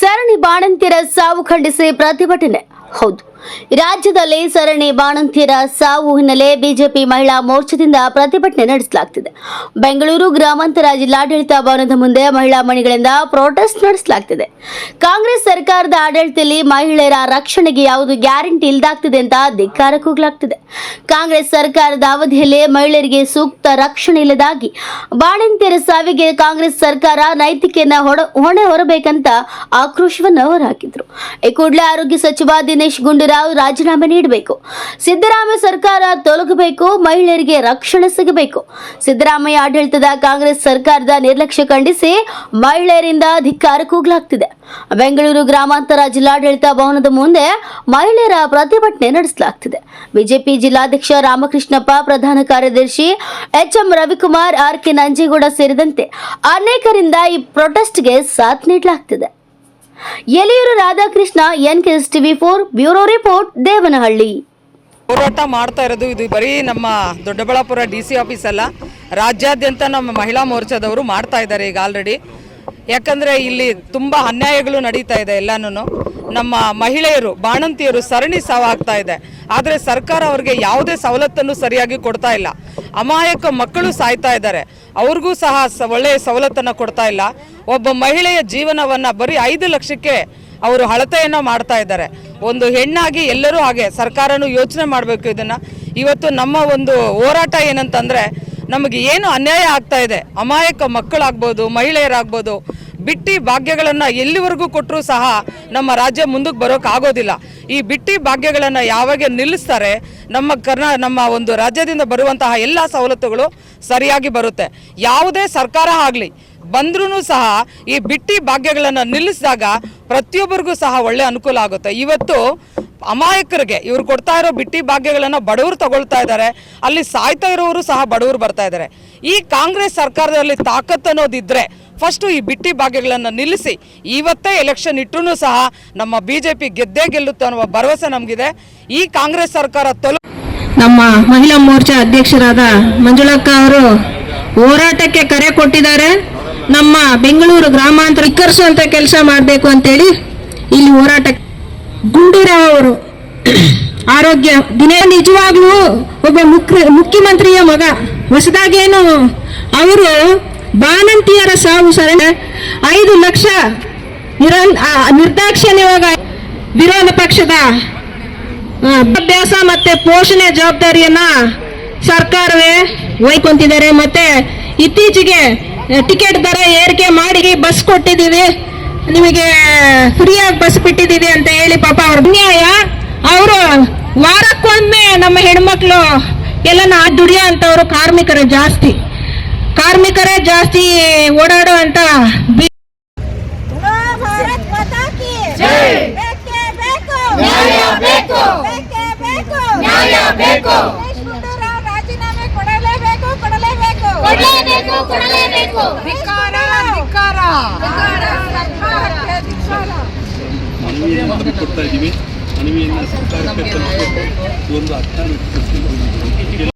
Sir ಸರಣಿ ಬಾಣಂತಿಯರ ಸಾವು ಖಂಡಿಸಿ ಪ್ರತಿಭಟನೆ. ಹೌದು, ರಾಜ್ಯದಲ್ಲಿ ಸರಣಿ ಬಾಣಂತಿಯರ ಸಾವು ಹಿನ್ನೆಲೆ ಬಿಜೆಪಿ ಮಹಿಳಾ ಮೋರ್ಚಾದಿಂದ ಪ್ರತಿಭಟನೆ ನಡೆಸಲಾಗ್ತಿದೆ. ಬೆಂಗಳೂರು ಗ್ರಾಮಾಂತರ ಜಿಲ್ಲಾಡಳಿತ ಭವನದ ಮುಂದೆ ಮಹಿಳಾ ಮಣಿಗಳಿಂದ ಪ್ರೊಟೆಸ್ಟ್ ನಡೆಸಲಾಗ್ತಿದೆ. ಕಾಂಗ್ರೆಸ್ ಸರ್ಕಾರದ ಆಡಳಿತದಲ್ಲಿ ಮಹಿಳೆಯರ ರಕ್ಷಣೆಗೆ ಯಾವುದು ಗ್ಯಾರಂಟಿ ಇಲ್ಲದಾಗ್ತಿದೆ ಅಂತ ಧಿಕ್ಕಾರ ಕೂಗಲಾಗ್ತಿದೆ ಕಾಂಗ್ರೆಸ್ ಸರ್ಕಾರದ ಅವಧಿಯಲ್ಲಿ ಮಹಿಳೆಯರಿಗೆ ಸೂಕ್ತ ರಕ್ಷಣೆ ಇಲ್ಲದಾಗಿ ಬಾಣಂತಿಯರ ಸಾವಿಗೆ ಕಾಂಗ್ರೆಸ್ ಸರ್ಕಾರ ನೈತಿಕೆಯನ್ನ ಹೊಣೆ ಹೊರಬೇಕಂತ ಆಕ್ರೋಶವನ್ನು ಹಾಕಿದ್ರು ಈ ಕೂಡಲೇ ಆರೋಗ್ಯ ಸಚಿವ ದಿನೇಶ್ ಗುಂಡೂರಾವ್ ರಾಜೀನಾಮೆ ನೀಡಬೇಕು. ಸಿದ್ದರಾಮಯ್ಯ ಸರ್ಕಾರ ತೊಲಗಬೇಕು, ಮಹಿಳೆಯರಿಗೆ ರಕ್ಷಣೆ ಸಿಗಬೇಕು. ಸಿದ್ದರಾಮಯ್ಯ ಆಡಳಿತದ ಕಾಂಗ್ರೆಸ್ ಸರ್ಕಾರದ ನಿರ್ಲಕ್ಷ್ಯ ಖಂಡಿಸಿ ಮಹಿಳೆಯರಿಂದ ಧಿಕ್ಕಾರ ಕೂಗಲಾಗ್ತಿದೆ ಬೆಂಗಳೂರು ಗ್ರಾಮಾಂತರ ಜಿಲ್ಲಾಡಳಿತ ಭವನದ ಮುಂದೆ ಮಹಿಳೆಯರ ಪ್ರತಿಭಟನೆ ನಡೆಸಲಾಗ್ತಿದೆ. ಬಿಜೆಪಿ ಜಿಲ್ಲಾಧ್ಯಕ್ಷ ರಾಮಕೃಷ್ಣಪ್ಪ, ಪ್ರಧಾನ ಕಾರ್ಯದರ್ಶಿ H M Ravikumar, R K Nanjegowda ಸೇರಿದಂತೆ ಅನೇಕರಿಂದ ಈ ಪ್ರೊಟೆಸ್ಟ್ಗೆ ಸಾಥ್ ನೀಡಲಾಗ್ತಿದೆ. Yaliyur Radhakrishna N K S TV four, bureau report, Devanahalli. ಹೋರಾಟ ಮಾಡ್ತಾ ಇರೋದು ಇದು ಬರೀ ನಮ್ಮ ದೊಡ್ಡಬಳ್ಳಾಪುರ ಡಿ ಸಿ ಆಫೀಸ್ ಅಲ್ಲ, ರಾಜ್ಯಾದ್ಯಂತ ನಮ್ಮ ಮಹಿಳಾ ಮೋರ್ಚಾದವರು ಮಾಡ್ತಾ ಇದ್ದಾರೆ ಈಗ ಆಲ್ರೆಡಿ ಯಾಕಂದರೆ ಇಲ್ಲಿ ತುಂಬ ಅನ್ಯಾಯಗಳು ನಡೀತಾ ಇದೆ ಎಲ್ಲನೂ ನಮ್ಮ ಮಹಿಳೆಯರು, ಬಾಣಂತಿಯರು ಸರಣಿ ಸಾವಾಗ್ತಾ ಇದೆ. ಆದರೆ ಸರ್ಕಾರ ಅವ್ರಿಗೆ ಯಾವುದೇ ಸವಲತ್ತನ್ನು ಸರಿಯಾಗಿ ಕೊಡ್ತಾ ಇಲ್ಲ. ಅಮಾಯಕ ಮಕ್ಕಳು ಸಾಯ್ತಾ ಇದ್ದಾರೆ. ಅವ್ರಿಗೂ ಸಹ ಒಳ್ಳೆಯ ಸವಲತ್ತನ್ನು ಕೊಡ್ತಾ ಇಲ್ಲ. ಒಬ್ಬ ಮಹಿಳೆಯ ಜೀವನವನ್ನು ಬರೀ ಐದು ಲಕ್ಷಕ್ಕೆ ಅವರು ಅಳತೆಯನ್ನು ಮಾಡ್ತಾ ಇದ್ದಾರೆ. ಒಂದು ಹೆಣ್ಣಾಗಿ ಎಲ್ಲರೂ ಹಾಗೆ ಸರ್ಕಾರನು ಯೋಚನೆ ಮಾಡಬೇಕು ಇದನ್ನ. ಇವತ್ತು ನಮ್ಮ ಒಂದು ಹೋರಾಟ ಏನಂತಂದ್ರೆ ನಮಗೆ ಏನು ಅನ್ಯಾಯ ಆಗ್ತಾ ಇದೆ? ಅಮಾಯಕ ಮಕ್ಕಳಾಗ್ಬೋದು, ಮಹಿಳೆಯರಾಗ್ಬೋದು, ಬಿಟ್ಟಿ ಭಾಗ್ಯಗಳನ್ನು ಎಲ್ಲಿವರೆಗೂ ಕೊಟ್ಟರೂ ಸಹ ನಮ್ಮ ರಾಜ್ಯ ಮುಂದಕ್ಕೆ ಬರೋಕೆ ಈ ಬಿಟ್ಟಿ ಭಾಗ್ಯಗಳನ್ನು ಯಾವಾಗ ನಿಲ್ಲಿಸ್ತಾರೆ? ನಮ್ಮ ಕರ್ನಾ, ನಮ್ಮ ಒಂದು ರಾಜ್ಯದಿಂದ ಬರುವಂತಹ ಎಲ್ಲ ಸವಲತ್ತುಗಳು ಸರಿಯಾಗಿ ಬರುತ್ತೆ. ಯಾವುದೇ ಸರ್ಕಾರ ಆಗಲಿ ಬಂದ್ರೂ ಸಹ ಈ ಬಿಟ್ಟಿ ಭಾಗ್ಯಗಳನ್ನು ನಿಲ್ಲಿಸಿದಾಗ ಪ್ರತಿಯೊಬ್ಬರಿಗೂ ಸಹ ಒಳ್ಳೆ ಅನುಕೂಲ ಆಗುತ್ತೆ. ಇವತ್ತು ಅಮಾಯಕರಿಗೆ ಇವ್ರು ಕೊಡ್ತಾ ಇರೋ ಬಿಟ್ಟಿ ಭಾಗ್ಯಗಳನ್ನು ಬಡವರು ತಗೊಳ್ತಾ ಇದ್ದಾರೆ. ಅಲ್ಲಿ ಸಾಯ್ತಾ ಇರೋರು ಸಹ ಬಡವರು ಬರ್ತಾ ಇದ್ದಾರೆ. ಈ ಕಾಂಗ್ರೆಸ್ ಸರ್ಕಾರದಲ್ಲಿ ತಾಕತ್ತು ಅನ್ನೋದಿದ್ರೆ ಫಸ್ಟು ಈ ಬಿಟ್ಟಿ ಭಾಗ್ಯಗಳನ್ನು ನಿಲ್ಲಿಸಿ. ಇವತ್ತೇ ಎಲೆಕ್ಷನ್ ಇಟ್ಟರೂ ಸಹ ನಮ್ಮ ಬಿ ಜೆ ಪಿ ಗೆದ್ದೇ ಗೆಲ್ಲುತ್ತೆ ಅನ್ನುವ ಭರವಸೆ ನಮಗಿದೆ. ಈ ಕಾಂಗ್ರೆಸ್ ಸರ್ಕಾರ ತೊಲು ನಮ್ಮ ಮಹಿಳಾ ಮೋರ್ಚಾ ಅಧ್ಯಕ್ಷರಾದ ಮಂಜುಳಕ್ಕ ಅವರು ಹೋರಾಟಕ್ಕೆ ಕರೆ ಕೊಟ್ಟಿದ್ದಾರೆ. ನಮ್ಮ ಬೆಂಗಳೂರು ಗ್ರಾಮಾಂತರ ಇಕ್ಕರಿಸುವಂತ ಕೆಲಸ ಮಾಡಬೇಕು ಅಂತೇಳಿ ಇಲ್ಲಿ ಹೋರಾಟ ಗುಂಡೂರಾವ್ ಅವರು. ಆರೋಗ್ಯ ದಿನೇ ನಿಜವಾಗ್ಲೂ ಒಬ್ಬ ಮುಖ್ಯ ಮುಖ್ಯಮಂತ್ರಿಯ ಮಗ. ಹೊಸದಾಗೇನು? ಅವರು ಬಾಣಂತಿಯರ ಸಾವು ಸರಣ ಐದು ಲಕ್ಷ ಆ, ನಿರ್ದಾಕ್ಷಿಣ್ಯವಾಗ ವಿರೋಧ ಪಕ್ಷದ ಅಭ್ಯಾಸ ಮತ್ತೆ ಪೋಷಣೆ ಜವಾಬ್ದಾರಿಯನ್ನ ಸರ್ಕಾರವೇ ವಹಿಕೊಂತಿದ್ದಾರೆ ಮತ್ತೆ ಇತ್ತೀಚೆಗೆ ಟಿಕೆಟ್ ದರ ಏರಿಕೆ ಮಾಡಿ ಬಸ್ ಕೊಟ್ಟಿದ್ದೀವಿ. ನಿಮಗೆ ಫ್ರೀಯಾಗಿ ಬಸ್ ಬಿಟ್ಟಿದ್ದೀವಿ ಅಂತ ಹೇಳಿ ಪಾಪ ಅವ್ರ ಅನ್ಯಾಯ. ಅವರು ವಾರಕ್ಕೊಮ್ಮೆ ನಮ್ಮ ಹೆಣ್ಮಕ್ಳು ಎಲ್ಲ ದುಡಿಯೋ ಅಂತವ್ರು ಕಾರ್ಮಿಕರೇ ಜಾಸ್ತಿ. ಕಾರ್ಮಿಕರೇ ಜಾಸ್ತಿ ಓಡಾಡೋ ಅಂತ ಬಿ ನೋ ಭಾರತ್ ಮಾತಾ ಕಿ ಜೈ. ಬೇಕೇ ಬೇಕು. ನ್ಯಾಯ ಬೇಕು. ಬೇಕೇ ಬೇಕು. ನ್ಯಾಯ ಬೇಕು. ದಿನೇಶ್ ಗುಂಡೂರಾವ್ ರಾಜೀನಾಮೆ ಕೊಡಲೇಬೇಕು ಕೊಡಲೇಬೇಕು. ಕೊಡಲೇಬೇಕು ಕೊಡಲೇಬೇಕು. ಮನವಿಯನ್ನು ಕೊಡ್ತಾ ಇದ್ದೀವಿ. ಮನವಿಯನ್ನು ಸರ್ಕಾರಕ್ಕೆ ತಲುಪಬೇಕು ಒಂದು ಅರ್ಥ